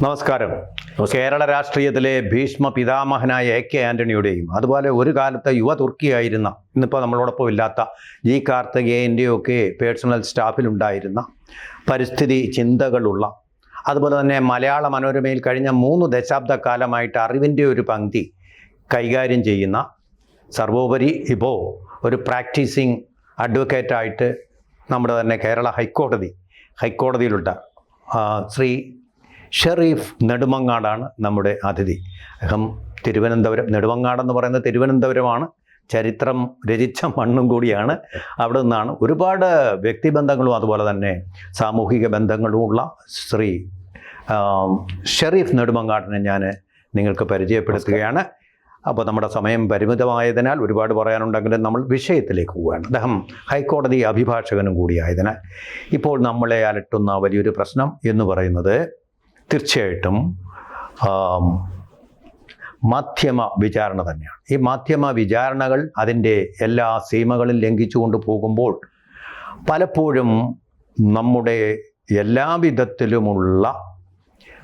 നമസ്കാരം. കേരള രാഷ്ട്രീയത്തിലെ ഭീഷ്മ പിതാമഹനായ എ കെ ആന്റണിയുടെയും അതുപോലെ ഒരു കാലത്ത് യുവ തുർക്കിയായിരുന്ന ഇന്നിപ്പോൾ നമ്മളോടൊപ്പം ഇല്ലാത്ത ജി കാർത്തികേയന്റെയും ഒക്കെ പേഴ്സണൽ സ്റ്റാഫിലുണ്ടായിരുന്ന പരിസ്ഥിതി ചിന്തകളുള്ള അതുപോലെ തന്നെ മലയാള മനോരമയിൽ കഴിഞ്ഞ മൂന്ന് ദശാബ്ദ കാലമായിട്ട് അറിവിന്റെ ഒരു പങ്ക്തി കൈകാര്യം ചെയ്യുന്ന സർവോപരി ഇപ്പോൾ ഒരു പ്രാക്ടീസിങ് അഡ്വക്കേറ്റായിട്ട് നമ്മുടെ തന്നെ കേരള ഹൈക്കോടതി ഹൈക്കോടതിയിലുള്ള ശ്രീ ഷെറീഫ് നെടുമങ്ങാടാണ് നമ്മുടെ അതിഥി. അദ്ദേഹം തിരുവനന്തപുരം നെടുമങ്ങാടെന്ന് പറയുന്നത് തിരുവനന്തപുരമാണ്. ചരിത്രം രചിച്ച മണ്ണും കൂടിയാണ്. അവിടെ നിന്നാണ് ഒരുപാട് വ്യക്തിബന്ധങ്ങളും അതുപോലെ തന്നെ സാമൂഹിക ബന്ധങ്ങളുമുള്ള ശ്രീ ഷെറീഫ് നെടുമങ്ങാടിനെ ഞാൻ നിങ്ങൾക്ക് പരിചയപ്പെടുത്തുകയാണ്. അപ്പോൾ നമ്മുടെ സമയം പരിമിതമായതിനാൽ ഒരുപാട് പറയാനുണ്ടെങ്കിലും നമ്മൾ വിഷയത്തിലേക്ക് പോവുകയാണ്. അദ്ദേഹം ഹൈക്കോടതി അഭിഭാഷകനും കൂടിയായതിനാൽ ഇപ്പോൾ നമ്മളെ അലട്ടുന്ന വലിയൊരു പ്രശ്നം എന്ന് പറയുന്നത് തീർച്ചയായിട്ടും മാധ്യമ വിചാരണ തന്നെയാണ്. ഈ മാധ്യമ വിചാരണകൾ അതിന്റെ എല്ലാ സീമകളും ലംഘിച്ചുകൊണ്ട് പോകുമ്പോൾ പലപ്പോഴും നമ്മുടെ എല്ലാവിധത്തിലുമുള്ള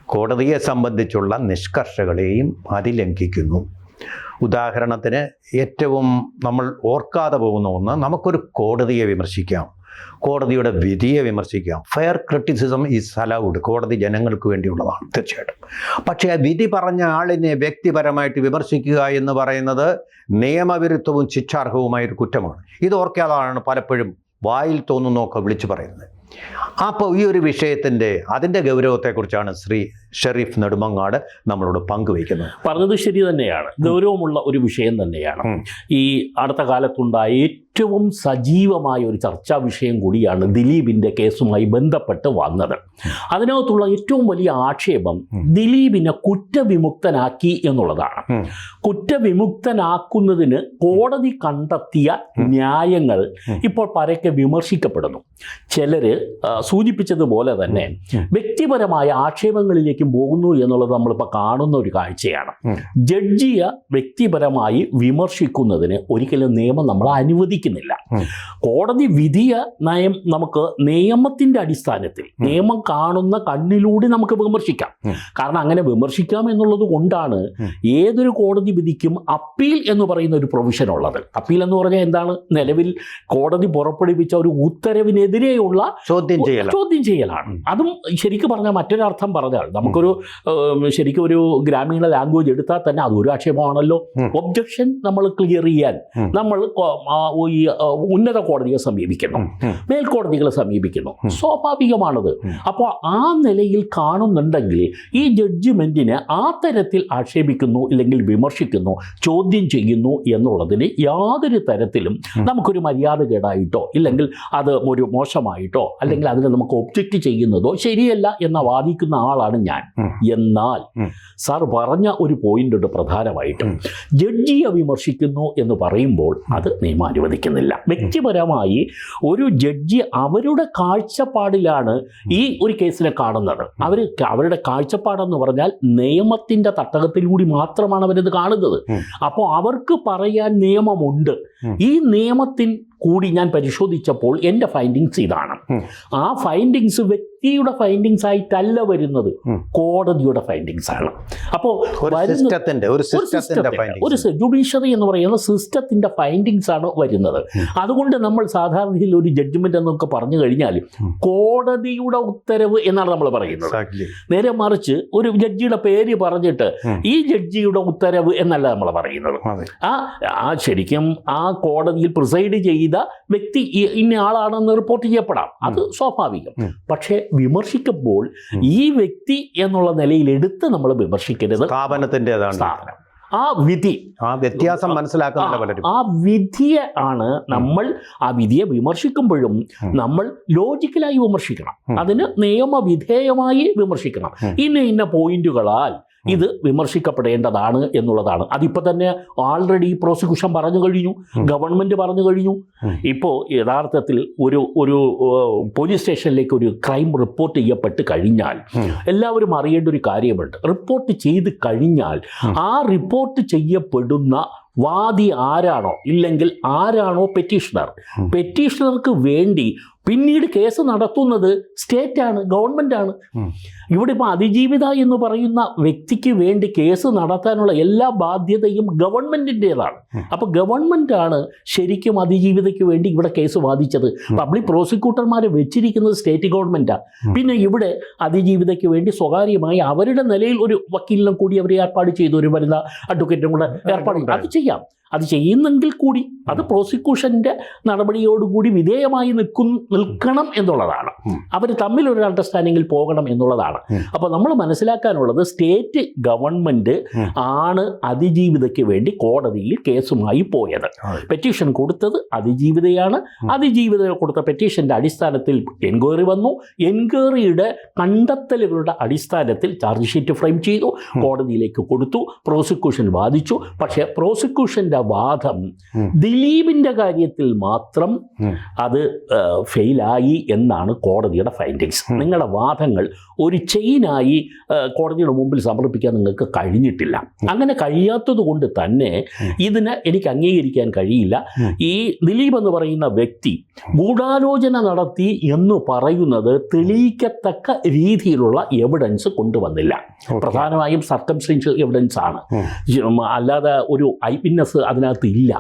കോടതിയെ സംബന്ധിച്ചുള്ള നിഷ്കർഷകളെയും അതിലംഘിക്കുന്നു. ഉദാഹരണത്തിന് ഏറ്റവും നമ്മൾ ഓർക്കാതെ പോകുന്ന ഒന്ന് നമുക്കൊരു കോടതിയെ വിമർശിക്കാം. കോടതിയുടെ വിധിയെ വിമർശിക്കാം. ഫെയർ ക്രിറ്റിസിസം ഈസ് അലൗഡ് കോടതി ജനങ്ങൾക്ക് വേണ്ടിയുള്ളതാണ് തീർച്ചയായിട്ടും. പക്ഷേ വിധി പറഞ്ഞ ആളിനെ വ്യക്തിപരമായിട്ട് വിമർശിക്കുക എന്ന് പറയുന്നത് നിയമവിരുദ്ധവും ശിക്ഷാർഹവുമായ ഒരു കുറ്റമാണ്. ഇത് ഓർക്കാതാണ് പലപ്പോഴും വായിൽ തോന്നുന്നൊക്കെ വിളിച്ചു പറയുന്നത്. അപ്പോൾ ഈ ഒരു വിഷയത്തിന്റെ അതിന്റെ ഗൗരവത്തെക്കുറിച്ചാണ് ശ്രീ ഷെറീഫ് നെടുമങ്ങാട് നമ്മളോട് പങ്കുവയ്ക്കുന്നത് പറഞ്ഞത് ശരി തന്നെയാണ്. ഗൗരവമുള്ള ഒരു വിഷയം തന്നെയാണ്. ഈ അടുത്ത കാലത്തുണ്ടായ ഏറ്റവും സജീവമായ ഒരു ചർച്ചാ വിഷയം കൂടിയാണ് ദിലീപിന്റെ കേസുമായി ബന്ധപ്പെട്ട് വന്നത്. അതിനകത്തുള്ള ഏറ്റവും വലിയ ആക്ഷേപം ദിലീപിനെ കുറ്റവിമുക്തനാക്കി എന്നുള്ളതാണ്. കുറ്റവിമുക്തനാക്കുന്നതിന് കോടതി കണ്ടെത്തിയ ന്യായങ്ങൾ ഇപ്പോൾ പരക്കെ വിമർശിക്കപ്പെടുന്നു. ചിലര് ആ, സൂചിപ്പിച്ചതുപോലെ തന്നെ വ്യക്തിപരമായ ആക്ഷേപങ്ങളിലേക്കും പോകുന്നു എന്നുള്ളത് നമ്മളിപ്പോൾ കാണുന്ന ഒരു കാഴ്ചയാണ്. ജഡ്ജിയെ വ്യക്തിപരമായി വിമർശിക്കുന്നതിന് ഒരിക്കലും നിയമം നമ്മൾ അനുവദിക്കുന്നില്ല. കോടതി വിധിയ നയം നമുക്ക് നിയമത്തിന്റെ അടിസ്ഥാനത്തിൽ നിയമം കാണുന്ന കണ്ണിലൂടെ നമുക്ക് വിമർശിക്കാം. കാരണം അങ്ങനെ വിമർശിക്കാം എന്നുള്ളത് കൊണ്ടാണ് ഏതൊരു കോടതി വിധിക്കും അപ്പീൽ എന്ന് പറയുന്ന ഒരു പ്രൊവിഷൻ ഉള്ളത്. അപ്പീൽ എന്ന് പറഞ്ഞാൽ എന്താണ്? നിലവിൽ കോടതി പുറപ്പെടുവിച്ച ഒരു ഉത്തരവിനെതിരെയുള്ള ചോദ്യം ചെയ്യല ചോദ്യം ചെയ്യലാണ്. അതും ശരിക്കും പറഞ്ഞാൽ മറ്റൊരർത്ഥം പറഞ്ഞാൽ നമുക്കൊരു ശരിക്കും ഒരു ഗ്രാമീണ ലാംഗ്വേജ് എടുത്താൽ തന്നെ അതൊരു ആക്ഷേപമാണല്ലോ. ഒബ്ജക്ഷൻ നമ്മൾ ക്ലിയർ ചെയ്യാൻ നമ്മൾ ഈ ഉന്നത കോടതിയെ സമീപിക്കണം മേൽക്കോടതികളെ സമീപിക്കുന്നു. സ്വാഭാവികമാണത്. അപ്പോൾ ആ നിലയിൽ കാണുന്നുണ്ടെങ്കിൽ ഈ ജഡ്ജ്മെന്റിന് ആ തരത്തിൽ ആക്ഷേപിക്കുന്നു ഇല്ലെങ്കിൽ വിമർശിക്കുന്നു ചോദ്യം ചെയ്യുന്നു എന്നുള്ളതിന് യാതൊരു തരത്തിലും നമുക്കൊരു നമുക്കൊരു മര്യാദകേടായിട്ടോ ഇല്ലെങ്കിൽ അത് ഒരു മോശമായിട്ടോ അല്ലെങ്കിൽ അതിനെ നമുക്ക് ഒബ്ജക്റ്റ് ചെയ്യുന്നതോ ശരിയല്ല എന്ന വാദിക്കുന്ന ആളാണ് ഞാൻ. ഉം. എന്നാൽ. സാർ പറഞ്ഞ ഒരു പോയിന്റ് ഉണ്ട് പ്രധാനമായിട്ടും. ജഡ്ജിയെ വിമർശിക്കുന്നു എന്ന് പറയുമ്പോൾ അത് നിയമം അനുവദിക്കുന്നില്ല. വ്യക്തിപരമായി ഒരു ജഡ്ജി അവരുടെ കാഴ്ചപ്പാടിലാണ് ഈ ഒരു കേസിനെ കാണുന്നത്. അവർ അവരുടെ കാഴ്ചപ്പാടെന്ന് പറഞ്ഞാൽ നിയമത്തിന്റെ തട്ടകത്തിലൂടി മാത്രമാണ് അവരത് കാണുന്നത്. അപ്പോൾ അവർക്ക് പറയാൻ നിയമമുണ്ട്. ഈ നിയമത്തിൻ കൂടി ഞാൻ പരിശോധിച്ചപ്പോൾ എന്റെ ഫൈൻഡിങ്സ് ഇതാണ്. ആ ഫൈൻഡിങ്സ് വ്യക്തിയുടെ ഫൈൻഡിങ്സ് ആയിട്ടല്ല വരുന്നത്. കോടതിയുടെ ഫൈൻഡിങ്സ് ആണ്. അപ്പോൾ ഒരു ജുഡീഷ്യറി എന്ന് പറയുന്ന സിസ്റ്റത്തിന്റെ ഫൈൻഡിങ്സ് ആണ് വരുന്നത്. അതുകൊണ്ട് നമ്മൾ സാധാരണയിൽ ഒരു ജഡ്ജ്മെന്റ് എന്നൊക്കെ പറഞ്ഞു കഴിഞ്ഞാൽ കോടതിയുടെ ഉത്തരവ് എന്നാണ് നമ്മൾ പറയുന്നത്. നേരെ മറിച്ച് ഒരു ജഡ്ജിയുടെ പേര് പറഞ്ഞിട്ട് ഈ ജഡ്ജിയുടെ ഉത്തരവ് എന്നല്ല നമ്മൾ പറയുന്നത്. ആ ആ ശരിക്കും ആ കോടതിയിൽ പ്രിസൈഡ് ചെയ്ത വ്യക്തി ഇന്ന ആളാണെന്ന് റിപ്പോർട്ട് ചെയ്യപ്പെടാം. അത് സ്വാഭാവികം. പക്ഷേ വിമർശിക്കുമ്പോൾ ഈ വ്യക്തി എന്നുള്ള നിലയിൽ എടുത്ത് നമ്മൾ വിമർശിക്കരുത്. സ്ഥാപനത്തിന്റെതാണ്. സ്ഥാപനം. ആ വിധി. ആ വ്യത്യാസം മനസ്സിലാക്കുന്നില്ല ആ- പലരും ആ വിധിയെ ആണ് നമ്മൾ ആ വിധിയെ വിമർശിക്കുമ്പോഴും നമ്മൾ ലോജിക്കലായി വിമർശിക്കണം. അതിന് നിയമവിധേയമായി വിമർശിക്കണം. ഇന്ന ഇന്ന പോയിന്റുകളാൽ ഇത് വിമർശിക്കപ്പെടേണ്ടതാണ് എന്നുള്ളതാണ്. അതിപ്പോൾ തന്നെ ആൾറെഡി പ്രോസിക്യൂഷൻ പറഞ്ഞു കഴിഞ്ഞു ഗവൺമെന്റ് ഗവൺമെന്റ് പറഞ്ഞു കഴിഞ്ഞു. ഇപ്പോൾ യഥാർത്ഥത്തിൽ ഒരു ഒരു പോലീസ് സ്റ്റേഷനിലേക്ക് ഒരു ക്രൈം റിപ്പോർട്ട് ചെയ്യപ്പെട്ട് കഴിഞ്ഞാൽ എല്ലാവരും അറിയേണ്ട ഒരു കാര്യമുണ്ട്. റിപ്പോർട്ട് ചെയ്ത് കഴിഞ്ഞാൽ ആ റിപ്പോർട്ട് ചെയ്യപ്പെടുന്ന വാദി ആരാണോ ഇല്ലെങ്കിൽ ആരാണോ പെറ്റീഷണർ. പെറ്റീഷണർക്ക് വേണ്ടി പിന്നീട് കേസ് നടത്തുന്നത് ആണ് ഗവൺമെന്റാണ് ആണ്. ഇവിടെ ഇപ്പോൾ അതിജീവിത എന്ന് പറയുന്ന വ്യക്തിക്ക് വേണ്ടി കേസ് നടത്താനുള്ള എല്ലാ ബാധ്യതയും ഗവൺമെന്റിന്റേതാണ് അപ്പോൾ ആണ് ശരിക്കും അതിജീവിതയ്ക്ക് വേണ്ടി ഇവിടെ കേസ് വാദിച്ചത്. പബ്ലിക് പ്രോസിക്യൂട്ടർമാർ വെച്ചിരിക്കുന്നത് സ്റ്റേറ്റ് ഗവൺമെന്റാണ് പിന്നെ ഇവിടെ അതിജീവിതയ്ക്ക് വേണ്ടി സ്വകാര്യമായി അവരുടെ നിലയിൽ ഒരു വക്കീലിനും കൂടി അവർ ഏർപ്പാട് ചെയ്തു ഒരു വരുന്ന അഡ്വക്കേറ്റും കൂടെ ഏർപ്പാട് അത് ചെയ്യാം. ചെയ്യാം അത് ചെയ്യുന്നെങ്കിൽ കൂടി അത് പ്രോസിക്യൂഷന്റെ നടപടിയോടുകൂടി വിധേയമായി നിൽക്കും നിൽക്കണം എന്നുള്ളതാണ്. അവർ തമ്മിൽ ഒരു അണ്ടർസ്റ്റാൻഡിങ്ങിൽ പോകണം എന്നുള്ളതാണ്. അപ്പോൾ നമ്മൾ മനസ്സിലാക്കാനുള്ളത് സ്റ്റേറ്റ് ഗവൺമെന്റ് ആണ് അതിജീവിതയ്ക്ക് വേണ്ടി കോടതിയിൽ കേസുമായി പോയത്. പെറ്റീഷൻ കൊടുത്തത് അതിജീവിതയാണ്. അതിജീവിത കൊടുത്ത പെറ്റീഷന്റെ അടിസ്ഥാനത്തിൽ എൻക്വയറി വന്നു. എൻക്വയറിയുടെ കണ്ടെത്തലുകളുടെ അടിസ്ഥാനത്തിൽ ചാർജ് ഷീറ്റ് ഫ്രെയിം ചെയ്തു. കോടതിയിലേക്ക് കൊടുത്തു. പ്രോസിക്യൂഷൻ വാദിച്ചു. പക്ഷേ പ്രോസിക്യൂഷന്റെ വാദം ഉം. ദിലീപിന്റെ കാര്യത്തിൽ മാത്രം അത് ഫെയിലായി എന്നാണ് കോടതിയുടെ ഫൈൻഡിങ്സ് നിങ്ങളുടെ വാദങ്ങൾ ഒരു ചെയിനായി കോടതിയുടെ മുമ്പിൽ സമർപ്പിക്കാൻ നിങ്ങൾക്ക് കഴിഞ്ഞിട്ടില്ല. അങ്ങനെ കഴിയാത്തത് കൊണ്ട് തന്നെ ഇതിനെ എനിക്ക് അംഗീകരിക്കാൻ കഴിയില്ല. ഈ ദിലീപ് എന്ന് പറയുന്ന വ്യക്തി ഗൂഢാലോചന നടത്തി എന്ന് പറയുന്നത് തെളിയിക്കത്തക്ക രീതിയിലുള്ള എവിഡൻസ് കൊണ്ടുവന്നില്ല. പ്രധാനമായും സർക്കംസ്റ്റൻഷ്യൽ എവിഡൻസ് ആണ്. അല്ലാതെ ഒരു ഐ വിറ്റ്നസ് അതിനകത്ത് ഇല്ല.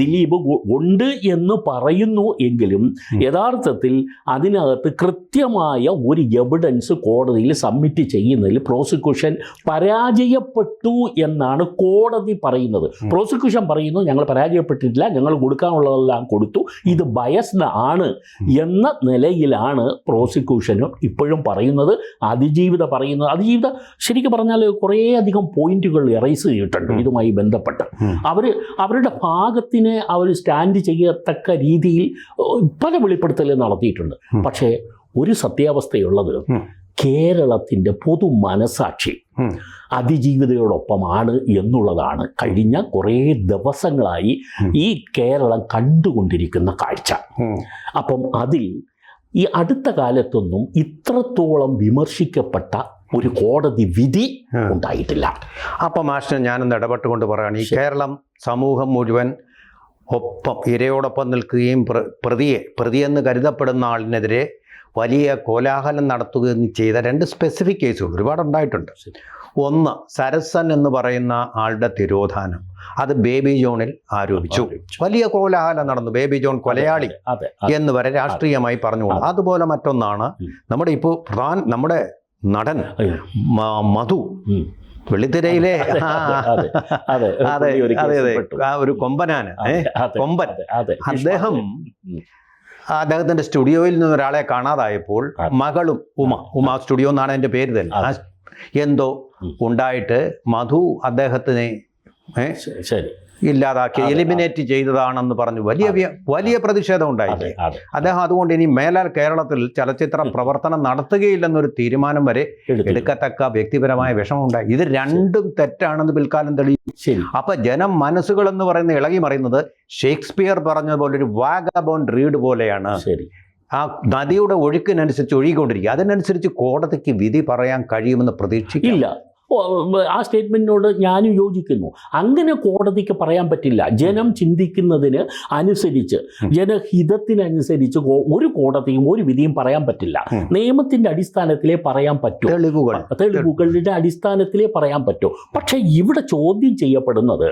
ദിലീപ് ഉണ്ട് എന്ന് പറയുന്നു എങ്കിലും. യഥാർത്ഥത്തിൽ അതിനകത്ത് കൃത്യമായ ഒരു എവിഡൻസ് കോടതിയിൽ സബ്മിറ്റ് ചെയ്യുന്നതിൽ പ്രോസിക്യൂഷൻ പരാജയപ്പെട്ടു എന്നാണ് കോടതി പറയുന്നത്. പ്രോസിക്യൂഷൻ പറയുന്നു ഞങ്ങൾ പരാജയപ്പെട്ടിട്ടില്ല ഞങ്ങൾ കൊടുക്കാനുള്ളതെല്ലാം കൊടുത്തു. ഇത് ബയസ്ഡ് ആണ് എന്ന നിലയിലാണ് പ്രോസിക്യൂഷനും ഇപ്പോഴും പറയുന്നത് അതിജീവിത പറയുന്നത്. അതിജീവിത ശരിക്കും പറഞ്ഞാൽ കുറേയധികം പോയിന്റുകൾ എറൈസ് ചെയ്തിട്ടുണ്ട് ഇതുമായി ബന്ധപ്പെട്ട്. അവർ അവരുടെ ഭാഗത്തിനെ അവർ സ്റ്റാൻഡ് ചെയ്യത്തക്ക രീതിയിൽ പല വെളിപ്പെടുത്തലും നടത്തിയിട്ടുണ്ട്. പക്ഷേ ഒരു സത്യാവസ്ഥയുള്ളത്. കേരളത്തിന്റെ പൊതു മനസാക്ഷി. അതിജീവിതയോടൊപ്പമാണ് എന്നുള്ളതാണ് കഴിഞ്ഞ കുറേ ദിവസങ്ങളായി ഈ കേരളം കണ്ടുകൊണ്ടിരിക്കുന്ന കാഴ്ച. അപ്പം അതിൽ ഈ അടുത്ത കാലത്തൊന്നും ഇത്രത്തോളം വിമർശിക്കപ്പെട്ട ഒരു കോടതി വിധി ഉണ്ടായിട്ടില്ല. അപ്പം മാഷിനെ ഞാനൊന്ന് ഇടപെട്ടുകൊണ്ട് പറയുകയാണ് ഈ കേരളം സമൂഹം മുഴുവൻ ഒപ്പം ഇരയോടൊപ്പം നിൽക്കുകയും പ്ര- പ്രതിയെ പ്രതിയെന്ന് കരുതപ്പെടുന്ന ആളിനെതിരെ വലിയ കോലാഹലം നടത്തുകയും ചെയ്ത രണ്ട് സ്പെസിഫിക് കേസുകൾ ഒരുപാടുണ്ടായിട്ടുണ്ട് ഒന്ന് സരസൻ എന്ന് പറയുന്ന ആളുടെ തിരോധാനം. അത് ബേബി ജോണിൽ ആരോപിച്ചു. വലിയ കോലാഹലം നടന്നു. ബേബി ജോൺ കൊലയാളി എന്ന് വരെ രാഷ്ട്രീയമായി പറഞ്ഞു അതെ. അതുപോലെ മറ്റൊന്നാണ്. നമ്മുടെ ഇപ്പോൾ പ്രധാന നമ്മുടെ നടൻ മധു. വെള്ളിത്തിരയിലെ അതെ, ആ, അതെ, ഒരു അതെ, കൊമ്പൻ. അദ്ദേഹം. അദ്ദേഹത്തിന്റെ സ്റ്റുഡിയോയിൽ നിന്ന് ഒരാളെ കാണാതായപ്പോൾ മകളും ഉമ ഉമ സ്റ്റുഡിയോ എന്നാണ് എന്റെ പേര് തന്നെ. എന്തോ ഉണ്ടായിട്ട് മധു അദ്ദേഹത്തിനെ ശരി. ഇല്ലാതാക്കി എലിമിനേറ്റ് ചെയ്തതാണെന്ന് പറഞ്ഞു. വലിയ വലിയ പ്രതിഷേധം ഉണ്ടായി. ഉണ്ടായില്ലേ അദ്ദേഹം അതുകൊണ്ട് ഇനി മേലാൽ കേരളത്തിൽ ചലച്ചിത്ര പ്രവർത്തനം നടത്തുകയില്ലെന്നൊരു തീരുമാനം വരെ എടുക്കത്തക്ക വ്യക്തിപരമായ വിഷമമുണ്ടായി. ഇത് രണ്ടും തെറ്റാണെന്ന് പിൽക്കാലം തെളിയിച്ചു അപ്പൊ ജനം മനസ്സുകൾ എന്ന് പറയുന്ന ഇളകി മറിയുന്നത് ഷേക്സ്പിയർ പറഞ്ഞ പോലെ ഒരു വാഗബോൺ റീഡ് പോലെയാണ്. ആ നദിയുടെ ഒഴുക്കിനനുസരിച്ച് ഒഴുകിക്കൊണ്ടിരിക്കുക. അതിനനുസരിച്ച് കോടതിക്ക് വിധി പറയാൻ കഴിയുമെന്ന് പ്രതീക്ഷിക്കില്ല ആ സ്റ്റേറ്റ്മെന്റിനോട് ഞാനും യോജിക്കുന്നു. അങ്ങനെ കോടതിക്ക് പറയാൻ പറ്റില്ല. ജനം ചിന്തിക്കുന്നതിന് അനുസരിച്ച്. ജനഹിതത്തിനനുസരിച്ച് ഒരു കോടതിയും ഒരു വിധിയും പറയാൻ പറ്റില്ല. നിയമത്തിന്റെ അടിസ്ഥാനത്തിലേ പറയാൻ പറ്റൂ. തെളിവുകൾ. തെളിവുകളുടെ അടിസ്ഥാനത്തിലേ പറയാൻ പറ്റൂ. പക്ഷേ ഇവിടെ ചോദ്യം ചെയ്യപ്പെടുന്നത്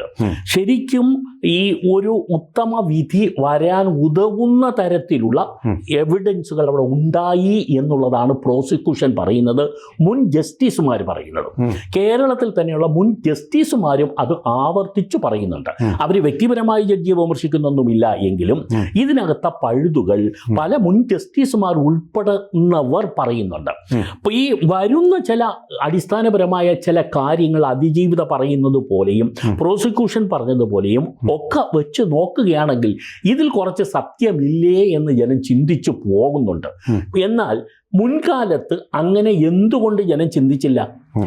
ശരിക്കും ഈ ഒരു ഉത്തമ വിധി വരാൻ ഉതകുന്ന തരത്തിലുള്ള എവിഡൻസുകൾ അവിടെ ഉണ്ടായി എന്നുള്ളതാണ് പ്രോസിക്യൂഷൻ പറയുന്നത് മുൻ ജസ്റ്റിസുമാർ പറയുന്നത്. കേരളത്തിൽ തന്നെയുള്ള മുൻ ജസ്റ്റിസുമാരും അത് ആവർത്തിച്ചു പറയുന്നുണ്ട്. അവർ വ്യക്തിപരമായി ജഡ്ജിയെ വിമർശിക്കുന്നൊന്നുമില്ല എങ്കിലും. ഇതിനകത്ത പഴുതുകൾ പല മുൻ ജസ്റ്റിസുമാർ ഉൾപ്പെടുന്നവർ പറയുന്നുണ്ട്. അപ്പോൾ ഈ വരുന്ന ചില അടിസ്ഥാനപരമായ ചില കാര്യങ്ങൾ അതിജീവിത പറയുന്നത് പോലെയും. പ്രോസിക്യൂഷൻ പറഞ്ഞതുപോലെയും ഒക്കെ വെച്ച് നോക്കുകയാണെങ്കിൽ ഇതിൽ കുറച്ച് സത്യമില്ലേ എന്ന് ജനം ചിന്തിച്ചു പോകുന്നുണ്ട് എന്നാൽ മുൻകാലത്ത് അങ്ങനെ എന്തുകൊണ്ട് ജനം ചിന്തിച്ചില്ല?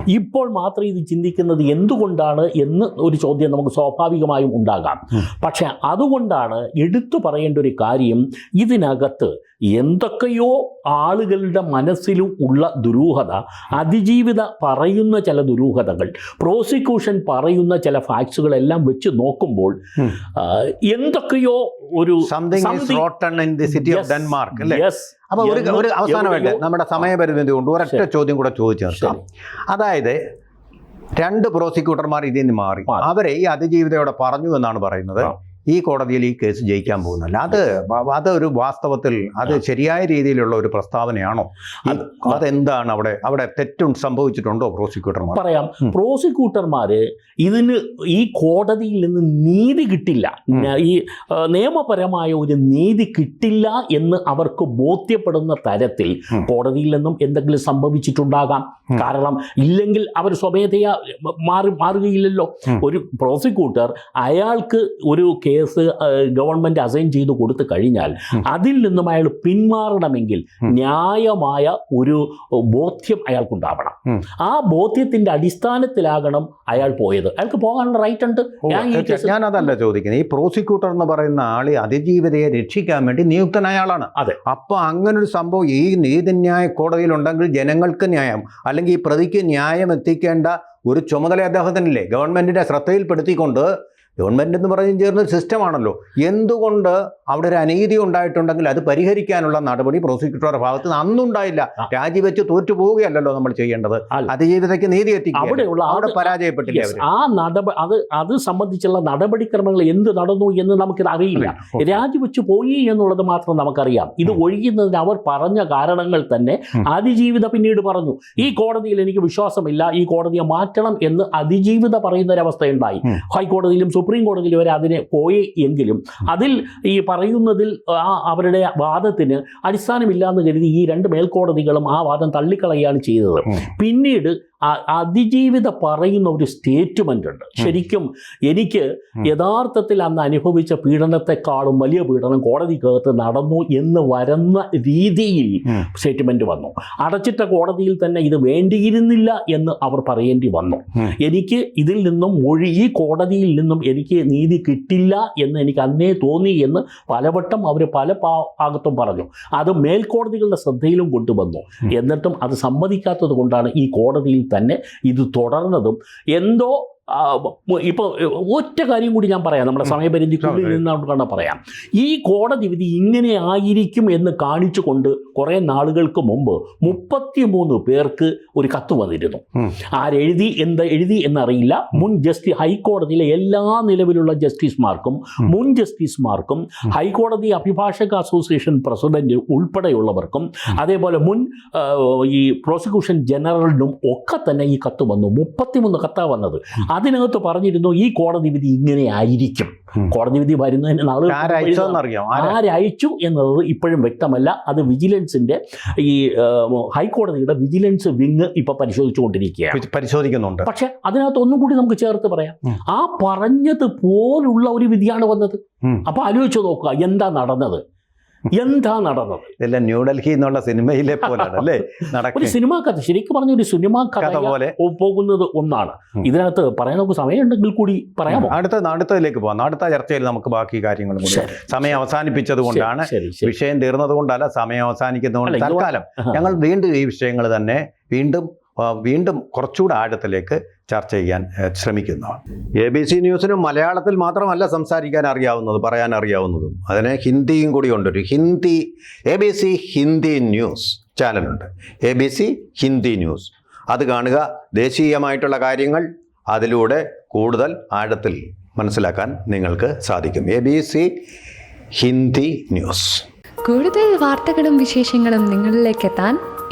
ഇപ്പോൾ മാത്രം ഇത് ചിന്തിക്കുന്നത് എന്തുകൊണ്ടാണ് എന്ന് ഒരു ചോദ്യം നമുക്ക് സ്വാഭാവികമായും ഉണ്ടാകാം. പക്ഷേ അതുകൊണ്ടാണ് എടുത്തു പറയേണ്ട ഒരു കാര്യം ഇതിനകത്ത് എന്തൊക്കെയോ ആളുകളുടെ മനസ്സിലും ഉള്ള ദുരൂഹത അതിജീവിത പറയുന്ന ചില ദുരൂഹതകൾ പ്രോസിക്യൂഷൻ പറയുന്ന ചില ഫാക്ട്സുകളെല്ലാം വെച്ച് നോക്കുമ്പോൾ. എന്തൊക്കെയോ ഒരു yes, ഒരു അവസാനമായിട്ട് നമ്മുടെ സമയപരിധി കൊണ്ട് ഒരൊറ്റ ചോദ്യം കൂടെ ചോദിച്ചു നിർത്താം. അതായത് രണ്ട് പ്രോസിക്യൂട്ടർമാർ ഇതിൽ നിന്ന് മാറി. അവരെ ഈ അതിജീവിതയോടെ പറഞ്ഞു എന്നാണ് പറയുന്നത്. ഈ കോടതിയിൽ ഈ കേസ് ജയിക്കാൻ പോകുന്നില്ല അത് അത് ഒരു വാസ്തവത്തിൽ അത് ശരിയായ രീതിയിലുള്ള ഒരു പ്രസ്താവനയാണോ? അത് അതെന്താണ് അവിടെ അവിടെ തെറ്റും സംഭവിച്ചിട്ടുണ്ടോ പ്രോസിക്യൂട്ടർമാർ? പറയാം. പ്രോസിക്യൂട്ടർമാര് ഇതിന് ഈ കോടതിയിൽ നിന്ന് നീതി കിട്ടില്ല. ഈ നിയമപരമായ ഒരു നീതി കിട്ടില്ല എന്ന് അവർക്ക് ബോധ്യപ്പെടുന്ന തരത്തിൽ. കോടതിയിൽ നിന്നും എന്തെങ്കിലും സംഭവിച്ചിട്ടുണ്ടാകാം. കാരണം ഇല്ലെങ്കിൽ അവർ സ്വമേധയാ മാറി മാറുകയില്ലല്ലോ. ഒരു പ്രോസിക്യൂട്ടർ അയാൾക്ക് ഒരു കേസ് ഗവൺമെന്റ് ഗവൺമെന്റ് അസൈൻ ചെയ്ത് കൊടുത്തു കഴിഞ്ഞാൽ അതിൽ നിന്നും അയാൾ പിന്മാറണമെങ്കിൽ ന്യായമായ ഒരു ബോധ്യം അയാൾക്കുണ്ടാവണം. ആ ബോധ്യത്തിന്റെ അടിസ്ഥാനത്തിലാകണം അയാൾ പോയത്. അയാൾക്ക് പോകാനുള്ള റൈറ്റ് ഉണ്ട്. ഞാൻ അതല്ല ചോദിക്കുന്നത്. ഈ പ്രോസിക്യൂട്ടർ എന്ന് പറയുന്ന ആളെ അതിജീവിതയെ രക്ഷിക്കാൻ വേണ്ടി നിയുക്തനായ ആളാണ് അതെ. അപ്പോൾ അങ്ങനെ ഒരു സംഭവം ഈ നീതിന്യായ കോടതിയിൽ ഉണ്ടെങ്കിൽ ജനങ്ങൾക്ക് ന്യായം അല്ലെങ്കിൽ ഈ പ്രതിക്ക് ന്യായം എത്തിക്കേണ്ട ഒരു ചുമതല അദ്ദേഹത്തിനില്ലേ? ഗവൺമെന്റിന്റെ ശ്രദ്ധയിൽപ്പെടുത്തിക്കൊണ്ട് ഗവൺമെന്റ് എന്ന് പറഞ്ഞു ചേർന്ന സിസ്റ്റമാണല്ലോ. എന്തുകൊണ്ട് അവിടെ ഒരു അനീതി ഉണ്ടായിട്ടുണ്ടെങ്കിൽ അത് പരിഹരിക്കാനുള്ള നടപടി പ്രോസിക്യൂട്ടറുടെ ഭാഗത്ത് നിന്ന് അന്നുണ്ടായില്ല. രാജിവെച്ച് തോറ്റു പോവുകയല്ലല്ലോ നമ്മൾ ചെയ്യേണ്ടത്. അതിജീവിതയ്ക്ക് നീതി എത്തിക്കുക. അവിടെയുള്ള അവിടെ പരാജയപ്പെട്ടില്ല ആ നടപ അത് അത് സംബന്ധിച്ചുള്ള നടപടിക്രമങ്ങൾ എന്ത് നടന്നു എന്ന് നമുക്കിത് അറിയില്ല. രാജിവെച്ച് പോയി എന്നുള്ളത് മാത്രം നമുക്കറിയാം. ഇത് ഒഴിയുന്നതിന് അവർ പറഞ്ഞ കാരണങ്ങൾ തന്നെ അതിജീവിത പിന്നീട് പറഞ്ഞു. ഈ കോടതിയിൽ എനിക്ക് വിശ്വാസമില്ല. ഈ കോടതിയെ മാറ്റണം എന്ന് അതിജീവിത പറയുന്ന ഒരവസ്ഥയുണ്ടായി ഉം. ഹൈക്കോടതിയിലും സുപ്രീം കോടതിയിൽ വരെ അതിനെ പോയി എങ്കിലും അതിൽ ഈ പറയുന്നതിൽ ആ അവരുടെ വാദത്തിന് അടിസ്ഥാനമില്ലാന്ന് കരുതി ഈ രണ്ട് മേൽക്കോടതികളും ആ വാദം തള്ളിക്കളയാണ് ചെയ്തത്. പിന്നീട് അതിജീവിത പറയുന്ന ഒരു സ്റ്റേറ്റ്മെന്റ് ഉണ്ട്. ശരിക്കും എനിക്ക്. യഥാർത്ഥത്തിൽ അന്ന് അനുഭവിച്ച പീഡനത്തെക്കാളും വലിയ പീഡനം കോടതിക്കകത്ത് നടന്നു എന്ന് വരുന്ന രീതിയിൽ സ്റ്റേറ്റ്മെന്റ് സ്റ്റേറ്റ്മെന്റ് വന്നു. അടച്ചിട്ട കോടതിയിൽ തന്നെ ഇത് വേണ്ടിയിരുന്നില്ല എന്ന് അവർ പറയേണ്ടി വന്നു. എനിക്ക് ഇതിൽ നിന്നും മൊഴി ഈ കോടതിയിൽ നിന്നും എനിക്ക് നീതി കിട്ടില്ല എന്ന് എനിക്ക് അന്നേ തോന്നി എന്ന് പലവട്ടം അവർ പല ഭാഗത്തും പറഞ്ഞു. അത് മേൽക്കോടതികളുടെ ശ്രദ്ധയിലും കൊണ്ടുവന്നു. എന്നിട്ടും അത് സമ്മതിക്കാത്തത് കൊണ്ടാണ് ഈ കോടതിയിൽ തന്നെ ഇത് തുടർന്നതും. എന്തോ ഇപ്പോൾ ഒറ്റ കാര്യം കൂടി ഞാൻ പറയാം. നമ്മുടെ സമയപരിധിക്കുള്ളിൽ നിന്നുകൊണ്ട് നിന്നാണ് പറയാം. ഈ കോടതി വിധി ഇങ്ങനെ ആയിരിക്കും എന്ന് കാണിച്ചുകൊണ്ട് കുറേ നാളുകൾക്ക് മുമ്പ് മുപ്പത്തിമൂന്ന് പേർക്ക് ഒരു കത്ത് വന്നിരുന്നു. ആരെഴുതി എന്ത് എഴുതി എന്നറിയില്ല. മുൻ ജസ്റ്റിസ് ഹൈക്കോടതിയിലെ എല്ലാ നിലവിലുള്ള ജസ്റ്റിസ്മാർക്കും മുൻ ജസ്റ്റിസ്മാർക്കും ഹൈക്കോടതി അഭിഭാഷക അസോസിയേഷൻ പ്രസിഡന്റ് ഉൾപ്പെടെയുള്ളവർക്കും അതേപോലെ മുൻ ഈ പ്രോസിക്യൂഷൻ ജനറലിനും ഒക്കെ തന്നെ ഈ കത്ത് വന്നു. മുപ്പത്തിമൂന്ന് കത്താണ് വന്നത്. അതിനകത്ത് പറഞ്ഞിരുന്നു ഈ കോടതി വിധി ഇങ്ങനെ ആയിരിക്കും. കോടതി വിധി വരുന്നതിന് നാളെ ആരയച്ചു എന്നത് ഇപ്പോഴും വ്യക്തമല്ല. അത് വിജിലൻസിന്റെ ഈ ഹൈക്കോടതിയുടെ വിജിലൻസ് വിങ് ഇപ്പൊ പരിശോധിച്ചുകൊണ്ടിരിക്കുകയാണ്. പരി- പരിശോധിക്കുന്നുണ്ട്. പക്ഷെ അതിനകത്ത് ഒന്നും കൂടി നമുക്ക് ചേർത്ത് പറയാം. ആ പറഞ്ഞത് പോലുള്ള ഒരു വിധിയാണ് വന്നത്. അപ്പൊ ആലോചിച്ച് നോക്കുക എന്താ നടന്നത്? എന്താ നടന്നത്? ഇതെല്ലാം ന്യൂഡൽഹി എന്നുള്ള സിനിമയിലെ പോലെ അല്ലേ? ഒരു സിനിമാ കഥ ശരിക്കും പറഞ്ഞ ഒരു സിനിമാ കഥ പോലെ. പോകുന്നത് ഒന്നാണ്. ഇതിനകത്ത് പറയാൻ നമുക്ക് സമയമുണ്ടെങ്കിൽ കൂടി പറയാമോ? അടുത്ത അടുത്തതിലേക്ക് പോകാം അടുത്ത ചർച്ചയിൽ നമുക്ക് ബാക്കി കാര്യങ്ങളും സമയം അവസാനിപ്പിച്ചത് കൊണ്ടാണ് വിഷയം തീർന്നത് കൊണ്ടല്ല സമയം അവസാനിക്കുന്നതുകൊണ്ട് തൽക്കാലം ഞങ്ങൾ വീണ്ടും ഈ വിഷയങ്ങൾ തന്നെ വീണ്ടും വീണ്ടും കുറച്ചുകൂടെ ആഴത്തിലേക്ക് ചർച്ച ചെയ്യാൻ ശ്രമിക്കുന്നു എ ബി സി ന്യൂസിനും മലയാളത്തിൽ മാത്രമല്ല സംസാരിക്കാൻ അറിയാവുന്നത് പറയാൻ അറിയാവുന്നതും. അതിനെ ഹിന്ദിയും കൂടി ഉണ്ട്. ഒരു Hindi A B C Hindi news ചാനലുണ്ട്. A B C Hindi news. അത് കാണുക. ദേശീയമായിട്ടുള്ള കാര്യങ്ങൾ അതിലൂടെ കൂടുതൽ ആഴത്തിൽ മനസ്സിലാക്കാൻ നിങ്ങൾക്ക് സാധിക്കും. A B C Hindi news. കൂടുതൽ വാർത്തകളും വിശേഷങ്ങളും നിങ്ങളിലേക്ക് എത്താൻ